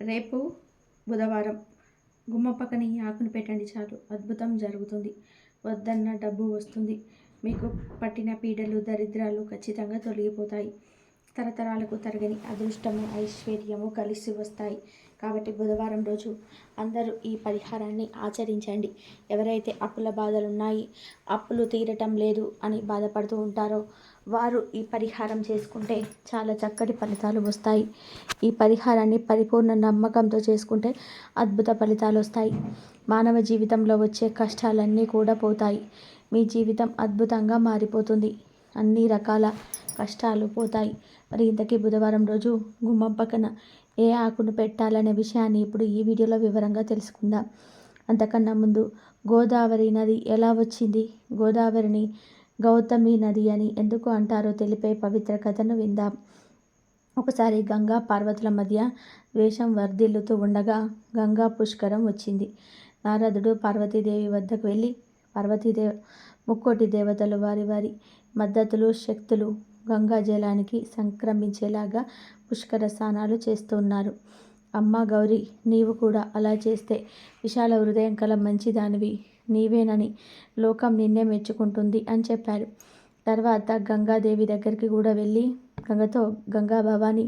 రేపు బుధవారం గుమ్మ పక్కన ఈ ఆకును పెట్టండి చాలు. అద్భుతం జరుగుతుంది. వద్దన్న డబ్బు వస్తుంది. మీకు పట్టిన పీడలు దరిద్రాలు ఖచ్చితంగా తొలగిపోతాయి. తరతరాలకు తరగని అదృష్టము ఐశ్వర్యము కలిసి వస్తాయి. కాబట్టి బుధవారం రోజు అందరూ ఈ పరిహారాన్ని ఆచరించండి. ఎవరైతే అప్పుల బాధలు ఉన్నాయి అప్పులు తీరటం లేదు అని బాధపడుతూ ఉంటారో వారు ఈ పరిహారం చేసుకుంటే చాలా చక్కటి ఫలితాలు వస్తాయి. ఈ పరిహారాన్ని పరిపూర్ణ నమ్మకంతో చేసుకుంటే అద్భుత ఫలితాలు వస్తాయి. మానవ జీవితంలో వచ్చే కష్టాలన్నీ కూడా పోతాయి. మీ జీవితం అద్భుతంగా మారిపోతుంది. అన్ని రకాల కష్టాలు పోతాయి. మరి ఇంతకీ బుధవారం రోజు గుమ్మం పక్కన ఏ ఆకును పెట్టాలనే విషయాన్ని ఇప్పుడు ఈ వీడియోలో వివరంగా తెలుసుకుందాం. అంతకన్నా ముందు గోదావరి నది ఎలా వచ్చింది? గోదావరిని గౌతమి నది అని ఎందుకు అంటారో తెలిపే పవిత్ర కథను విందాం. ఒకసారి గంగా పార్వతుల మధ్య ద్వేషం వర్ధిల్లుతూ ఉండగా గంగా పుష్కరం వచ్చింది. నారదుడు పార్వతీదేవి వద్దకు వెళ్ళి పార్వతీదేవ ముక్కోటి దేవతలు వారి వారి మద్దతులు శక్తులు గంగా జలానికి సంక్రమించేలాగా పుష్కర స్నానాలు చేస్తున్నారు అమ్మ గౌరీ నీవు కూడా అలా చేస్తే విశాల హృదయం కల మంచిదానివి. నీవేనని లోకం నిన్నే మెచ్చుకుంటుంది అని చెప్పారు తర్వాత గంగాదేవి దగ్గరికి కూడా వెళ్ళి గంగతో గంగా భవాని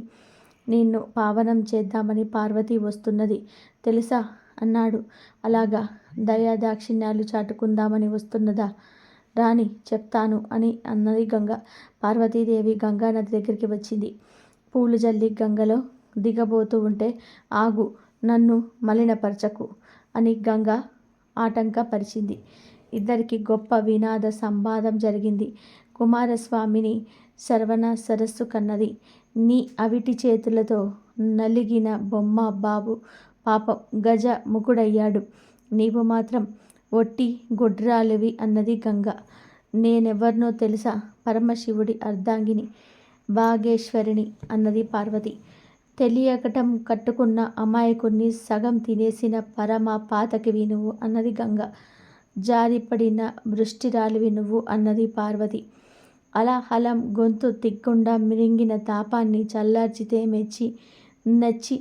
నిన్ను పావనం చేద్దామని పార్వతి వస్తున్నది తెలుసా అన్నాడు. అలాగా దయా దాక్షిణ్యాలు చాటుకుందామని వస్తున్నదా రాణి చెప్తాను అని అన్నది గంగ. పార్వతీదేవి గంగా నది దగ్గరికి వచ్చింది. పూలు జల్లి గంగలో దిగబోతూ ఉంటే ఆగు నన్ను మలినపరచకు అని గంగ ఆటంకపరిచింది ఇద్దరికి గొప్ప వినాద సంవాదం జరిగింది. కుమారస్వామిని సర్వణ సరస్సు కన్నది. నీ అవిటి చేతులతో నలిగిన బొమ్మ బాబు పాపం గజ ముకుడయ్యాడు. నీవు మాత్రం ఒట్టి గొడ్రాలివి అన్నది గంగ. నేనెవరినో తెలుసా? పరమశివుడి అర్ధాంగిని బాగేశ్వరిని అన్నది పార్వతి. తెలియకటం కట్టుకున్న అమాయకుణ్ణి సగం తినేసిన పరమ పాతకివి నువ్వు అన్నది గంగ. జారిపడిన వృష్టిరాలివి నువ్వు అన్నది పార్వతి. అలహలం గొంతు తిక్కుండా మిరింగిన తాపాన్ని చల్లార్చితే మెచ్చి నచ్చి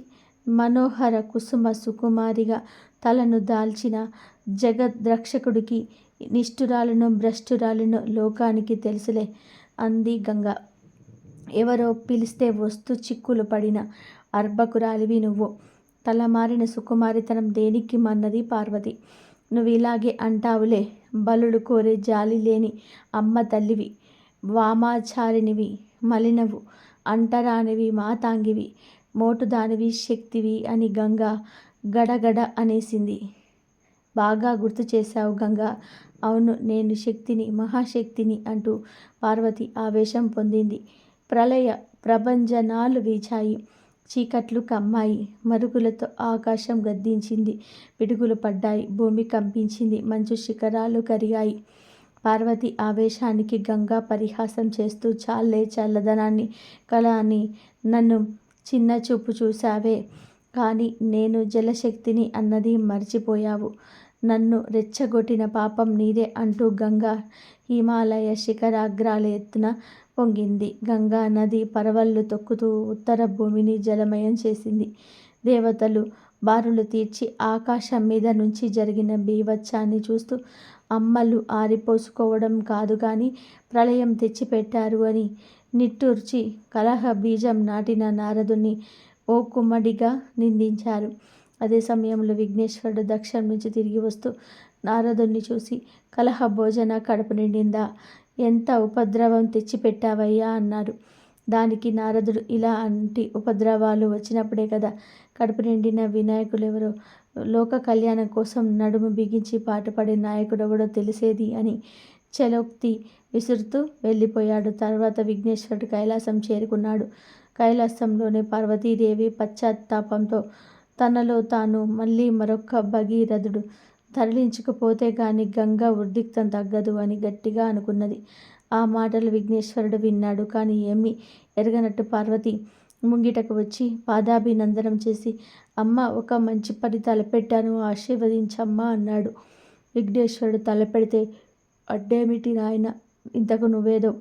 మనోహర కుసుమ సుకుమారిగా తలను దాల్చిన జగద్రక్షకుడికి నిష్ఠురాలను భ్రష్టురాలను లోకానికి తెలుసులే అంది గంగ. ఎవరో పిలిస్తే వస్తూ చిక్కులు పడిన అర్భకురాలివి నువ్వు. తలమారిన సుకుమారితనం దేనికి మన్నది పార్వతి. నువ్వు ఇలాగే అంటావులే. బలుడు కోరే జాలి లేని అమ్మ తల్లివి. వామాచారినివి మలినవు అంటరానివి మాతాంగివి మోటుదానివి శక్తివి అని గంగ గడగడ అనేసింది. బాగా గుర్తు చేశావు గంగా. అవును నేను శక్తిని మహాశక్తిని అంటూ పార్వతి ఆవేశం పొందింది. ప్రళయ ప్రభంజనాలు వీచాయి. చీకట్లు కమ్మాయి. మరుగులతో ఆకాశం గద్దించింది. పిడుగులు పడ్డాయి. భూమి కంపించింది. మంచు శిఖరాలు కరిగాయి. పార్వతి ఆవేశానికి గంగా పరిహాసం చేస్తూ చాలే చల్లదనాన్ని కళ అని నన్ను చిన్న చూపు చూశావే. కానీ నేను జలశక్తిని అన్నది మర్చిపోయావు. నన్ను రెచ్చగొట్టిన పాపం నీదే అంటూ గంగా హిమాలయ శిఖరాగ్రాల ఎత్తున పొంగింది. గంగా నది పరవళ్ళు తొక్కుతూ ఉత్తర భూమిని జలమయం చేసింది. దేవతలు బారులు తీర్చి ఆకాశం మీద నుంచి జరిగిన బీవత్సాన్ని చూస్తూ అమ్మలు ఆరిపోసుకోవడం కాదు కానీ ప్రళయం తెచ్చిపెట్టారు అని నిట్టూర్చి కలహ బీజం నాటిన నారదుని ఓ కుమ్మడిగా నిందించారు. అదే సమయంలో విఘ్నేశ్వరుడు దక్షం నుంచి తిరిగి వస్తూ నారదుణ్ణి చూసి కలహ భోజన కడుపు నిండిందా? ఎంత ఉపద్రవం తెచ్చిపెట్టావయ్యా? అన్నారు దానికి నారదుడు ఇలా అంటి ఉపద్రవాలు వచ్చినప్పుడే కదా కడుపు నిండిన వినాయకులు ఎవరో లోక కళ్యాణం కోసం నడుము బిగించి పాటుపడే నాయకుడెవడో తెలిసేది? అని చలోక్తి విసురుతూ వెళ్ళిపోయాడు. తర్వాత విఘ్నేశ్వరుడు కైలాసం చేరుకున్నాడు. కైలాసంలోనే పార్వతీదేవి పశ్చాత్తాపంతో తనలో తాను మళ్ళీ మరొక్క భగీరథుడు తరలించకపోతే గాని గంగ ఉద్రిక్తం తగ్గదు అని గట్టిగా అనుకున్నది. ఆ మాటలు విఘ్నేశ్వరుడు విన్నాడు. కానీ ఏమీ ఎరగనట్టు పార్వతి ముంగిటకు వచ్చి పాదాభినందనం చేసి అమ్మ ఒక మంచి పని తలపెట్టాను ఆశీర్వదించమ్మా అన్నాడు. విఘ్నేశ్వరుడు తలపెడితే అడ్డేమిటి నాయన ఇంతకు నువ్వేదో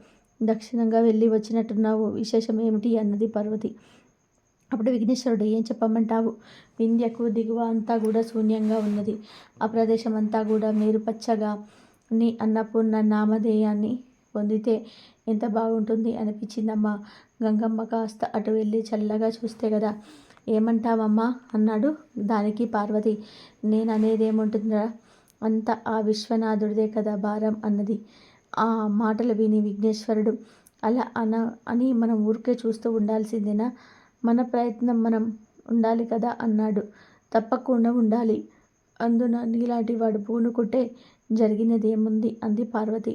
దక్షిణంగా వెళ్ళి వచ్చినట్టున్నావు. విశేషం ఏమిటి? అన్నది పార్వతి. అప్పుడు విఘ్నేశ్వరుడు ఏం చెప్పమంటావు? వింధ్యకు దిగువ అంతా కూడా శూన్యంగా ఉన్నది. ఆ ప్రదేశం అంతా కూడా మేరుపచ్చగా నీ అన్నపూర్ణ నామధేయాన్ని పొందితే ఎంత బాగుంటుంది అనిపించిందమ్మా. గంగమ్మ కాస్త అటు వెళ్ళి చల్లగా చూస్తే కదా. ఏమంటావమ్మా? అన్నాడు దానికి పార్వతి. నేను అనేదేముంటుందా అంత ఆ విశ్వనాథుడిదే కదా భారం అన్నది. ఆ మాటలు విని విఘ్నేశ్వరుడు అలా అన అని మనం ఊరికే చూస్తూ ఉండాల్సిందేనా? మన ప్రయత్నం మనం ఉండాలి కదా అన్నాడు. తప్పకుండా ఉండాలి. అందున నీలాంటి వాడు పూనుకుంటే జరిగినది ఏముంది అంది పార్వతి.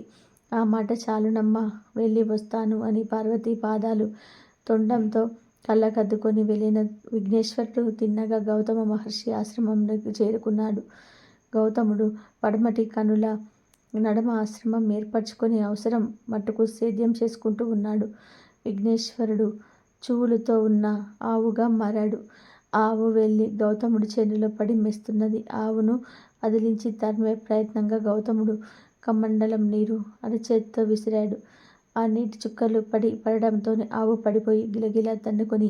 ఆ మాట చాలునమ్మా వెళ్ళి వస్తాను అని పార్వతి పాదాలు తొండంతో కళ్ళకద్దుకొని వెళ్ళిన విఘ్నేశ్వరుడు తిన్నగా గౌతమ మహర్షి ఆశ్రమంలోకి చేరుకున్నాడు. గౌతముడు పడమటి కనుల నడమ ఆశ్రమం ఏర్పరచుకునే అవసరం మట్టుకు సేద్యం చేసుకుంటూ ఉన్నాడు. విఘ్నేశ్వరుడు చూలుతో ఉన్న ఆవుగా మారాడు. ఆవు వెళ్ళి గౌతముడి చేనులో పడి మెస్తున్నది. ఆవును అదిలించి తరిమే ప్రయత్నంగా గౌతముడు కమండలం నీరు అరచేతితో విసిరాడు. ఆ నీటి చుక్కలు పడి పడడంతోనే ఆవు పడిపోయి గిలగిలా తన్నుకొని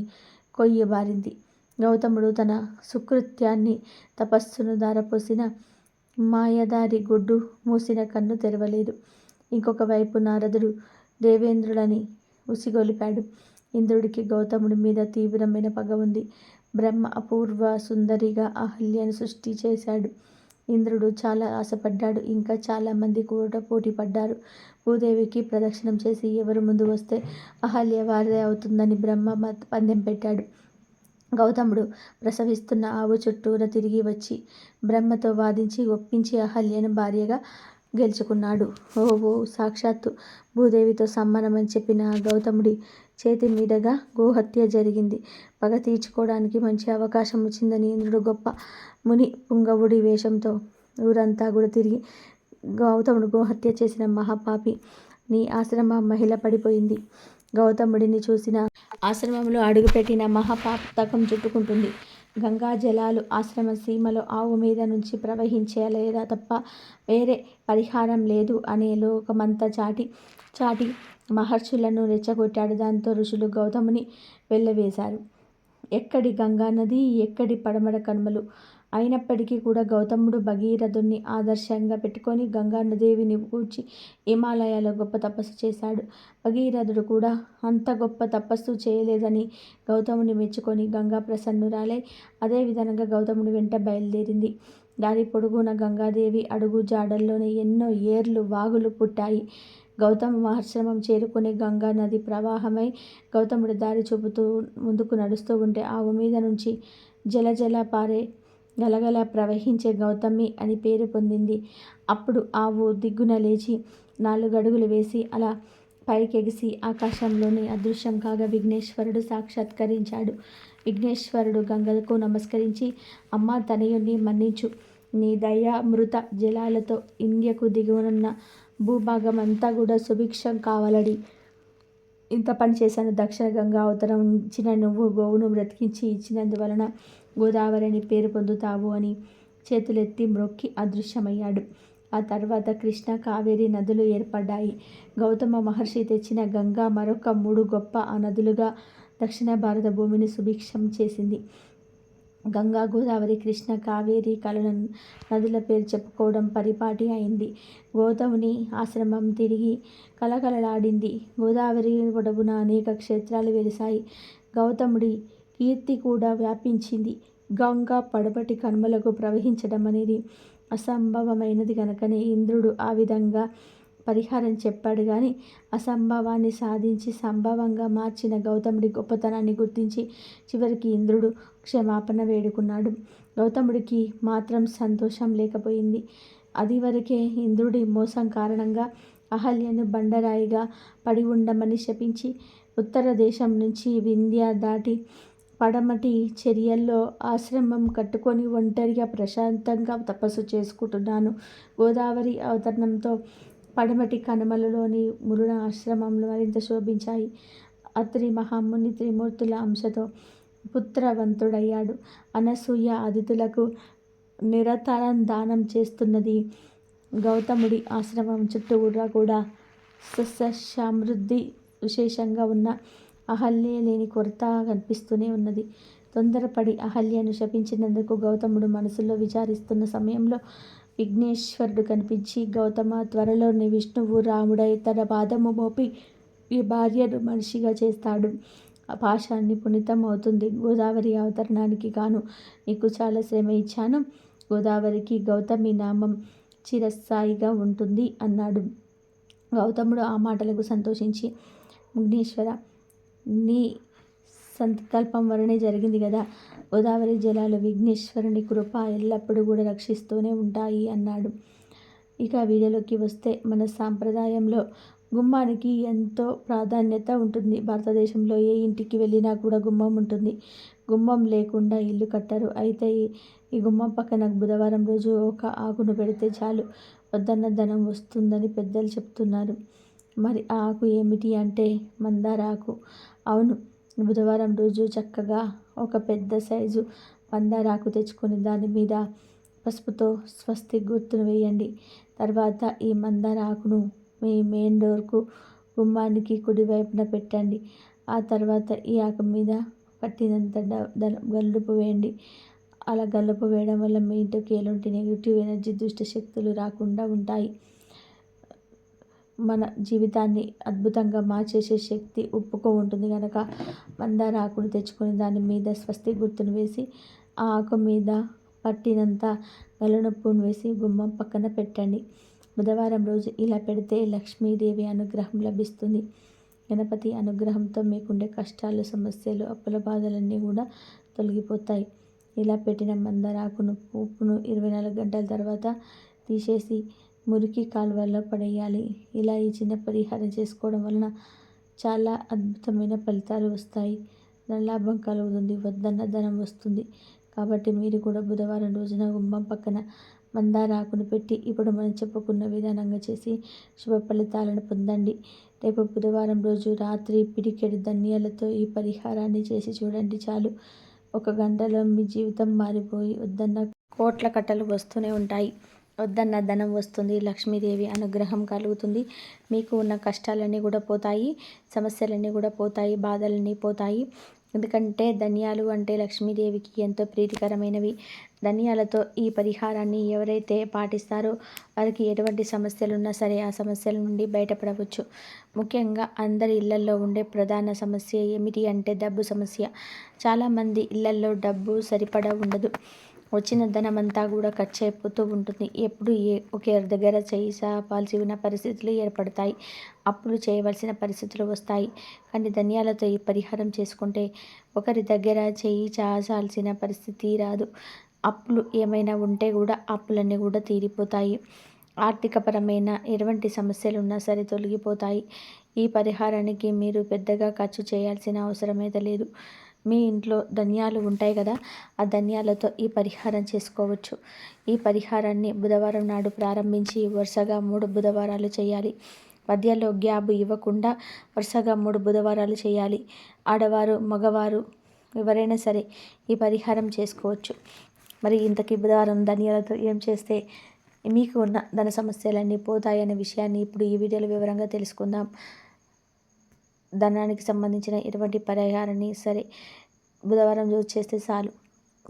కొయ్య బారింది. గౌతముడు తన సుకృత్యాన్ని తపస్సును దారపోసిన మాయదారి గుడ్డు మూసిన కన్ను తెరవలేదు. ఇంకొక వైపు నారదుడు దేవేంద్రులని ఉసిగొలిపాడు. ఇంద్రుడికి గౌతముడి మీద తీవ్రమైన పగ ఉంది. బ్రహ్మ అపూర్వ సుందరిగా అహల్యను సృష్టి చేశాడు. ఇంద్రుడు చాలా ఆశపడ్డాడు. ఇంకా చాలామంది కూడా పోటీ పడ్డారు. భూదేవికి ప్రదక్షిణం చేసి ఎవరు ముందు వస్తే అహల్య వారిదే అవుతుందని బ్రహ్మ పందెం పెట్టాడు. గౌతముడు ప్రసవిస్తున్న ఆవు చుట్టూరా తిరిగి వచ్చి బ్రహ్మతో వాదించి ఒప్పించి అహల్యను భార్యగా గెలుచుకున్నాడు. ఓ సాక్షాత్తు భూదేవితో సమ్మానమని చెప్పిన గౌతముడి చేతి మీదుగా గోహత్య జరిగింది. పగ తీర్చుకోవడానికి మంచి అవకాశం వచ్చిందని ఇంద్రుడు గొప్ప ముని పుంగవుడి వేషంతో ఊరంతా కూడా తిరిగి గౌతముడు గోహత్య చేసిన మహాపాపి నీ ఆశ్రమ మహిళ పడిపోయింది. గౌతముడిని చూసిన ఆశ్రమంలో అడుగుపెట్టిన మహాపాతకం చుట్టుకుంటుంది. గంగా జలాలు ఆశ్రమ సీమలో ఆవు మీద నుంచి ప్రవహించేలేదా తప్ప వేరే పరిహారం లేదు అనే లోకమంతా చాటి చాటి మహర్షులను రెచ్చగొట్టాడు. దాంతో ఋషులు గౌతముని వెళ్ళవేశారు ఎక్కడి గంగా నది ఎక్కడి పడమర కనుమలు? అయినప్పటికీ కూడా గౌతముడు భగీరథుణ్ణి ఆదర్శంగా పెట్టుకొని గంగానదేవిని కూర్చి హిమాలయాలో గొప్ప తపస్సు చేశాడు. భగీరథుడు కూడా అంత గొప్ప తపస్సు చేయలేదని గౌతముని మెచ్చుకొని గంగా ప్రసన్నురాలై అదేవిధంగా గౌతముడి వెంట బయలుదేరింది. దారి పొడుగున గంగాదేవి అడుగు జాడల్లోనే ఎన్నో ఏర్లు వాగులు పుట్టాయి. గౌతమ ఆశ్రమం చేరుకుని గంగా నది ప్రవాహమై గౌతముడి దారి చూపుతూ ముందుకు నడుస్తూ ఉంటే ఆవు మీద నుంచి జలజల పారే గలగల ప్రవహించే గౌతమి అని పేరు పొందింది. అప్పుడు ఆవు దిగ్గున లేచి నాలుగు అడుగులు వేసి అలా పైకెగిసి ఆకాశంలోని అదృశ్యం కాగా విఘ్నేశ్వరుడు సాక్షాత్కరించాడు. విఘ్నేశ్వరుడు గంగకు నమస్కరించి అమ్మ తనయుణ్ణి మన్నించు. నీ దయామృత జలాలతో ఇండియకు దిగువనున్న భూభాగం అంతా కూడా సుభిక్షం కావాలని ఇంత పని చేశాను. దక్షిణ గంగా అవతరం ఇచ్చిన నువ్వు గోవును బ్రతికించి ఇచ్చినందువలన గోదావరిని పేరు పొందుతావు అని చేతులెత్తి మ్రొక్కి అదృశ్యమయ్యాడు. ఆ తర్వాత కృష్ణ కావేరి నదులు ఏర్పడ్డాయి. గౌతమ మహర్షి తెచ్చిన గంగా మరొక మూడు గొప్ప ఆ నదులుగా దక్షిణ భారత భూమిని సుభిక్షం చేసింది. గంగా గోదావరి కృష్ణ కావేరి కళల నదుల పేరు చెప్పుకోవడం పరిపాటి అయింది. గౌతముని ఆశ్రమం తిరిగి కలకలలాడింది గోదావరి పొడవున అనేక క్షేత్రాలు వెలిశాయి. గౌతముడి కీర్తి కూడా వ్యాపించింది. గంగా పడపటి కనుమలకు ప్రవహించడం అనేది అసంభవమైనది కనుకనే ఇంద్రుడు ఆ విధంగా పరిహారం చెప్పాడు కానీ అసంభవాన్ని సాధించి సంభవంగా మార్చిన గౌతముడి గొప్పతనాన్ని గుర్తించి చివరికి ఇంద్రుడు క్షమాపణ వేడుకున్నాడు. గౌతముడికి మాత్రం సంతోషం లేకపోయింది. అది వరకే ఇంద్రుడి మోసం కారణంగా అహల్యను బండరాయిగా పడి ఉండమని శపించి ఉత్తర దేశం నుంచి వింధ్య దాటి పడమటి చర్యల్లో ఆశ్రమం కట్టుకొని ఒంటరిగా ప్రశాంతంగా తపస్సు చేసుకుంటున్నాను. గోదావరి అవతరణంతో పడమటి కనుమలలోని మురుణ ఆశ్రమంలో మరింత శోభించాయి. అత్రి మహాముని త్రిమూర్తుల అంశతో పుత్రవంతుడయ్యాడు. అనసూయ అతిథులకు నిరతరం దానం చేస్తున్నది గౌతముడి ఆశ్రమం చుట్టూరా కూడా సస్య సమృద్ధి విశేషంగా ఉన్న అహల్య లేని కొరత కనిపిస్తూనే ఉన్నది. తొందరపడి అహల్యను శపించినందుకు గౌతముడు మనసులో విచారిస్తున్న సమయంలో విఘ్నేశ్వరుడు కనిపించి గౌతమ త్వరలోనే విష్ణువు రాముడై తన పాదము మోపి ఈ భార్యను మనిషిగా చేస్తాడు. ఆ పాశాన్ని పునీతం అవుతుంది గోదావరి అవతరణానికి గాను నీకు చాలా శ్రమ ఇచ్చాను. గోదావరికి గౌతమి నామం చిరస్థాయిగా ఉంటుంది అన్నాడు. గౌతముడు ఆ మాటలకు సంతోషించి ముగ్నేశ్వర నీ సంకల్పం వలనే జరిగింది కదా. గోదావరి జలాలు విఘ్నేశ్వరుని కృప ఎల్లప్పుడూ కూడా రక్షిస్తూనే ఉంటాయి అన్నాడు. ఇక వీడియోలోకి వస్తే మన సాంప్రదాయంలో గుమ్మానికి ఎంతో ప్రాధాన్యత ఉంటుంది. భారతదేశంలో ఏ ఇంటికి వెళ్ళినా కూడా గుమ్మం ఉంటుంది. గుమ్మం లేకుండా ఇల్లు కట్టరు. అయితే ఈ గుమ్మం పక్కన బుధవారం రోజు ఒక ఆకును పెడితే చాలు వద్దన్న ధనం వస్తుందని పెద్దలు చెప్తున్నారు. మరి ఆ ఆకు ఏమిటి అంటే మందార ఆకు. అవును బుధవారం రోజు చక్కగా ఒక పెద్ద సైజు పందారాకు ఆకు తెచ్చుకొని దాని మీద పసుపుతో స్వస్తి గుర్తును వేయండి. తర్వాత ఈ మందార ఆకును మీ మెయిన్ డోర్కు గుమ్మానికి కుడివైపున పెట్టండి. ఆ తర్వాత ఈ ఆకు మీద పట్టినంత గల్లుపు వేయండి. అలా గల్లుపు వేయడం వల్ల మీ ఇంటికి ఎలాంటి నెగిటివ్ ఎనర్జీ దుష్ట శక్తులు రాకుండా ఉంటాయి. మన జీవితాన్ని అద్భుతంగా మార్చేసే శక్తి ఉప్పుకో ఉంటుంది కనుక మందార ఆకును తెచ్చుకొని దాని మీద స్వస్తి గుర్తును వేసి ఆ ఆకు మీద పట్టినంత గలనొప్పును వేసి గుమ్మం పక్కన పెట్టండి. బుధవారం రోజు ఇలా పెడితే లక్ష్మీదేవి అనుగ్రహం లభిస్తుంది. గణపతి అనుగ్రహంతో మీకుండే కష్టాలు సమస్యలు అప్పుల బాధలన్నీ కూడా తొలగిపోతాయి. ఇలా పెట్టిన మందారాకును ఉప్పును ఇరవై నాలుగు గంటల తర్వాత తీసేసి మురికి కాలువల్లో పడేయాలి. ఇలా ఈ చిన్న పరిహారం చేసుకోవడం వలన చాలా అద్భుతమైన ఫలితాలు వస్తాయి. లాభం కలుగుతుంది. వద్దన్న ధనం వస్తుంది. కాబట్టి మీరు కూడా బుధవారం రోజున గుమ్మం పక్కన మందార ఆకును పెట్టి ఇప్పుడు మనం చెప్పుకున్న విధానంగా చేసి శుభ ఫలితాలను పొందండి. రేపు బుధవారం రోజు రాత్రి పిడికెడు ధన్యాలతో ఈ పరిహారాన్ని చేసి చూడండి చాలు. ఒక గంటలో మీ జీవితం మారిపోయి వద్దన్న కోట్ల కట్టలు వస్తూనే ఉంటాయి. వద్దన్న ధనం వస్తుంది లక్ష్మీదేవి అనుగ్రహం కలుగుతుంది. మీకు ఉన్న కష్టాలన్నీ కూడా పోతాయి సమస్యలన్నీ కూడా పోతాయి బాధలన్నీ పోతాయి. ఎందుకంటే ధనియాలు అంటే లక్ష్మీదేవికి ఎంతో ప్రీతికరమైనవి. ధనియాలతో ఈ పరిహారాన్ని ఎవరైతే పాటిస్తారో వారికి ఎటువంటి సమస్యలు ఉన్నా సరే ఆ సమస్యల నుండి బయటపడవచ్చు. ముఖ్యంగా అందరి ఇళ్ళల్లో ఉండే ప్రధాన సమస్య ఏమిటి అంటే డబ్బు సమస్య. చాలామంది ఇళ్ళల్లో డబ్బు సరిపడా ఉండదు. వచ్చిన ధనం అంతా కూడా ఖర్చు అయిపోతూ ఉంటుంది. ఎప్పుడు ఏ ఒకే దగ్గర చేయి సాపాల్సి ఉన్న పరిస్థితులు ఏర్పడతాయి. అప్పులు చేయవలసిన పరిస్థితులు వస్తాయి. కానీ ధన్యాలతో ఈ పరిహారం చేసుకుంటే ఒకరి దగ్గర చేయి చాచాల్సిన పరిస్థితి రాదు. అప్పులు ఏమైనా ఉంటే కూడా అప్పులన్నీ కూడా తీరిపోతాయి. ఆర్థికపరమైన ఎటువంటి సమస్యలు ఉన్నా సరే తొలగిపోతాయి. ఈ పరిహారానికి మీరు పెద్దగా ఖర్చు చేయాల్సిన అవసరం లేదు. మీ ఇంట్లో ధనియాలు ఉంటాయి కదా ఆ ధనియాలతో ఈ పరిహారం చేసుకోవచ్చు. ఈ పరిహారాన్ని బుధవారం నాడు ప్రారంభించి వరుసగా మూడు బుధవారాలు చేయాలి. మధ్యలో గ్యాబ్ ఇవ్వకుండా వరుసగా మూడు బుధవారాలు చేయాలి. ఆడవారు మగవారు ఎవరైనా సరే ఈ పరిహారం చేసుకోవచ్చు. మరి ఇంతకీ బుధవారం ధనియాలతో ఏం చేస్తే మీకు ఉన్న ధన సమస్యలన్నీ పోతాయనే విషయాన్ని ఇప్పుడు ఈ వీడియోలో వివరంగా తెలుసుకుందాం. ధనానికి సంబంధించిన ఎటువంటి పరిహారాన్ని సరే బుధవారం రోజు చేస్తే చాలు.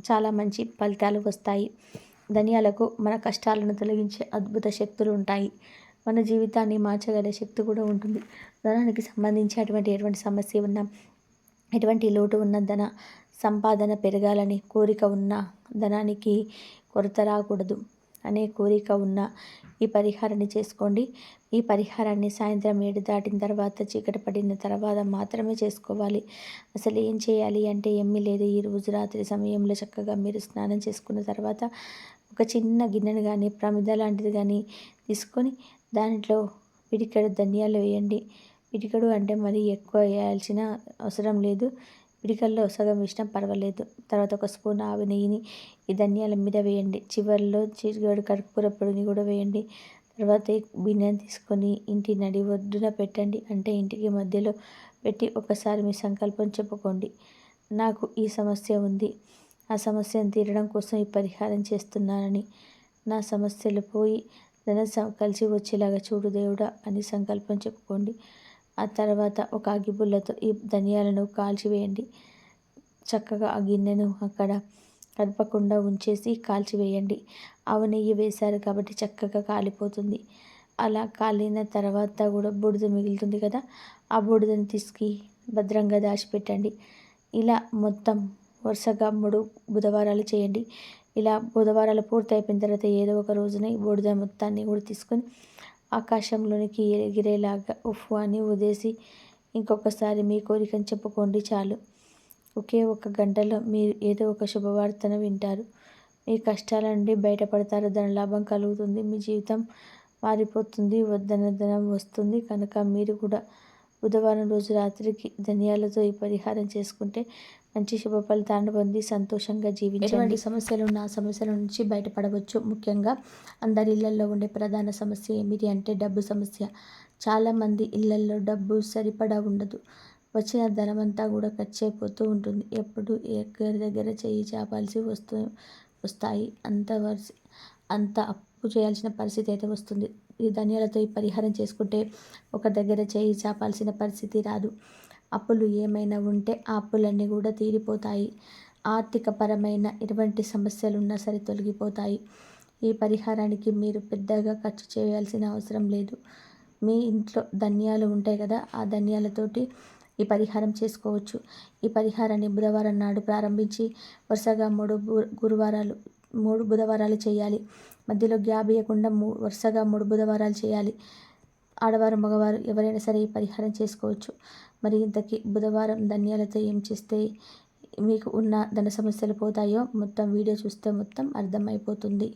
చాలా మంచి ఫలితాలు వస్తాయి. ధనియాలకు మన కష్టాలను తొలగించే అద్భుత శక్తులు ఉంటాయి. మన జీవితాన్ని మార్చగల శక్తి కూడా ఉంటుంది. ధనానికి సంబంధించి అటువంటి ఎటువంటి సమస్య ఉన్నా ఎటువంటి లోటు ఉన్న ధన సంపాదన పెరగాలని కోరిక ఉన్న ధనానికి కొరత రాకూడదు. అనే కోరిక ఉన్న ఈ పరిహారాన్ని చేసుకోండి. ఈ పరిహారాన్ని సాయంత్రం ఏడు దాటిన తర్వాత చీకటి పడిన తర్వాత మాత్రమే చేసుకోవాలి. అసలు ఏం చేయాలి అంటే ఏమీ లేదు. ఈ రోజు రాత్రి సమయంలో చక్కగా మీరు స్నానం చేసుకున్న తర్వాత ఒక చిన్న గిన్నెను కానీ ప్రమిద లాంటిది కానీ తీసుకొని దాంట్లో పిడికెడు ధనియాలు వేయండి. పిడికెడు అంటే మరీ ఎక్కువ వేయాల్సిన అవసరం లేదు. పిడికల్లో సగం వేసినా పర్వాలేదు. తర్వాత ఒక స్పూన్ ఆవి నెయ్యిని ఈ ధనియాల మీద వేయండి. చివరిలో చిరుగడు కర్పూర పొడిని కూడా వేయండి. తర్వాత బియ్యం తీసుకొని ఇంటి నడి ఒడ్డున పెట్టండి. అంటే ఇంటికి మధ్యలో పెట్టి ఒకసారి మీ సంకల్పం చెప్పుకోండి. నాకు ఈ సమస్య ఉంది. ఆ సమస్యను తీరడం కోసం ఈ పరిహారం చేస్తున్నానని. నా సమస్యలు పోయి ధన కలిసి వచ్చేలాగా చూడు దేవుడా అని సంకల్పం చెప్పుకోండి. ఆ తర్వాత ఒక అగ్గిపుల్లతో ఈ ధనియాలను కాల్చివేయండి. చక్కగా ఆ గిన్నెను అక్కడ కదపకుండా ఉంచేసి కాల్చివేయండి. ఆవు నెయ్యి వేశారు కాబట్టి చక్కగా కాలిపోతుంది. అలా కాలిన తర్వాత కూడా బూడిద మిగులుతుంది కదా ఆ బూడిదని తీసుకు భద్రంగా దాచిపెట్టండి. ఇలా మొత్తం వరుసగా మూడు బుధవారాలు చేయండి. ఇలా బుధవారాలు పూర్తి అయిపోయిన తర్వాత ఏదో ఒక రోజున ఈ బూడిద మొత్తాన్ని కూడా తీసుకొని ఆకాశంలోనికి ఎగిరేలాగా ఉఫ్ అని ఉదేసి ఇంకొకసారి మీ కోరికను చెప్పుకోండి చాలు. ఒకే ఒక గంటలో మీరు ఏదో ఒక శుభవార్తను వింటారు. మీ కష్టాల నుండి బయటపడతారు. దాని లాభం కలుగుతుంది. మీ జీవితం మారిపోతుంది. వద్దన ధనం వస్తుంది. కనుక మీరు కూడా బుధవారం రోజు రాత్రికి ధనియాలతో ఈ పరిహారం చేసుకుంటే మంచి శుభ ఫలితాన్ని పొంది సంతోషంగా జీవించండి. సమస్యలు ఉన్న సమస్యల నుంచి బయటపడవచ్చు. ముఖ్యంగా అందరి ఇళ్ళలో ఉండే ప్రధాన సమస్య ఏమిటి అంటే డబ్బు సమస్య. చాలామంది ఇళ్ళలో డబ్బు సరిపడా ఉండదు. వచ్చిన ధనమంతా కూడా ఖర్చు అయిపోతూ ఉంటుంది. ఎప్పుడు ఎక్కడి దగ్గర చేయి చాపాల్సి వస్తూ వస్తాయి. అంత వరుస అంత అప్పు చేయాల్సిన పరిస్థితి అయితే వస్తుంది. ఈ ధనియాలతో ఈ పరిహారం చేసుకుంటే ఒక దగ్గర చేయి చాపాల్సిన పరిస్థితి రాదు. అప్పులు ఏమైనా ఉంటే ఆ అప్పులన్నీ కూడా తీరిపోతాయి. ఆర్థికపరమైన ఎటువంటి సమస్యలు ఉన్నా సరే తొలగిపోతాయి. ఈ పరిహారానికి మీరు పెద్దగా ఖర్చు చేయాల్సిన అవసరం లేదు. మీ ఇంట్లో ధనియాలు ఉంటాయి కదా ఆ ధనియాలతోటి ఈ పరిహారం చేసుకోవచ్చు. ఈ పరిహారాన్ని బుధవారం నాడు ప్రారంభించి వరుసగా మూడు గురువారాలు మూడు బుధవారాలు చేయాలి. మధ్యలో గ్యాప్ ఇవ్వకుండా మూ వరుసగా మూడు బుధవారాలు చేయాలి. ఆడవారు మగవారు ఎవరైనా సరే ఈ పరిహారం చేసుకోవచ్చు. మరి ఇంతకీ బుధవారం ధన్యాలతో ఏం చేస్తే మీకు ఉన్న ధన సమస్యలు పోతాయో మొత్తం వీడియో చూస్తే మొత్తం అర్థమైపోతుంది.